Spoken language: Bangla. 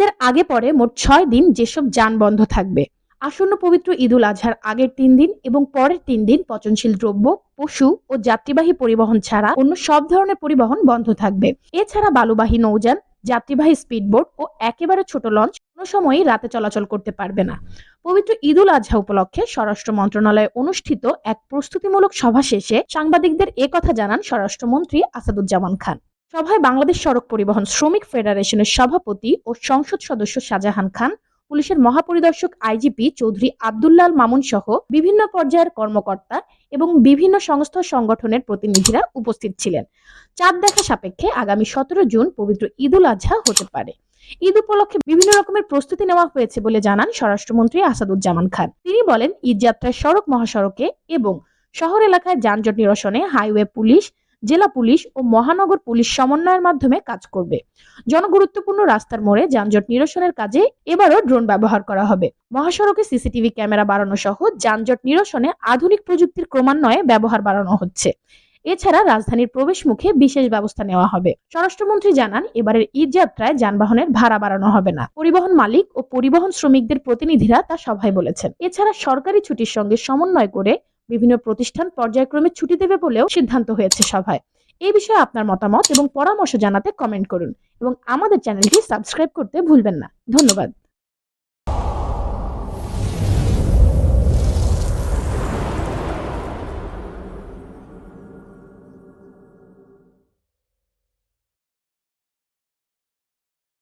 ঈদের আগে পরে মোট ছয় দিন যেসব যান বন্ধ থাকবে। আসন্ন পবিত্র ঈদুল আজহার আগের তিন দিন এবং পরের তিন দিন পচনশীল দ্রব্য, পশু ও যাত্রীবাহী পরিবহন ছাড়া অন্য সব ধরনের পরিবহন বন্ধ থাকবে। এছাড়া বালুবাহী নৌযান, যাত্রীবাহী স্পিডবোট ও একেবারে ছোট লঞ্চ কোনো সময়ই রাতে চলাচল করতে পারবে না। পবিত্র ঈদুল আজহা উপলক্ষে স্বরাষ্ট্র মন্ত্রণালয়ে অনুষ্ঠিত এক প্রস্তুতিমূলক সভা শেষে সাংবাদিকদের কথা জানান স্বরাষ্ট্রমন্ত্রী আসাদুজ্জামান খান। সভায় বাংলাদেশ সড়ক পরিবহন শ্রমিক ফেডারেশনের সভাপতি ও সংসদ সদস্য শাহজাহান খান, পুলিশের মহাপরিদর্শক আইজিপি চৌধুরী আব্দুল্লাল মামুন সহ বিভিন্ন পর্যায়ের কর্মকর্তা এবং বিভিন্ন সংস্থা সংগঠনের প্রতিনিধিরা উপস্থিত ছিলেন। চাঁদ দেখা সাপেক্ষে আগামী সতেরো জুন পবিত্র ঈদুল আজহা হতে পারে। ঈদ উপলক্ষে বিভিন্ন রকমের প্রস্তুতি নেওয়া হয়েছে বলে জানান স্বরাষ্ট্রমন্ত্রী আসাদুজ্জামান খান। তিনি বলেন, ঈদ যাত্রায় সড়ক মহাসড়কে এবং শহর এলাকায় যানজট নিরসনে হাইওয়ে পুলিশ জেলা পুলিশ ও মহানগর পুলিশ সমন্বয়ের মাধ্যমে কাজ করবে। জনগুরুত্বপূর্ণ রাস্তার মোড়ে যানজট নিরসনের কাজে এবারও ড্রোন ব্যবহার করা হবে। মহাসড়কে সিসিটিভি ক্যামেরা বাড়ানো সহ যানজট নিরসনে আধুনিক প্রযুক্তির ক্রমান্বয়ে ব্যবহার বাড়ানো হচ্ছে। এছাড়া রাজধানীর প্রবেশ মুখে বিশেষ ব্যবস্থা নেওয়া হবে। স্বরাষ্ট্রমন্ত্রী জানান, এবারের ঈদ যাত্রায় যানবাহনের ভাড়া বাড়ানো হবে না। পরিবহন মালিক ও পরিবহন শ্রমিকদের প্রতিনিধিরা তা সভায় বলেছেন। এছাড়া সরকারি ছুটির সঙ্গে সমন্বয় করে বিভিন্ন প্রতিষ্ঠান পর্যায়ক্রমে ছুটি দেবে বলেও সিদ্ধান্ত হয়েছে সভায়। এই বিষয়ে আপনার মতামত এবং পরামর্শ জানাতে কমেন্ট করুন এবং আমাদের চ্যানেলটি সাবস্ক্রাইব করতে ভুলবেন না। ধন্যবাদ।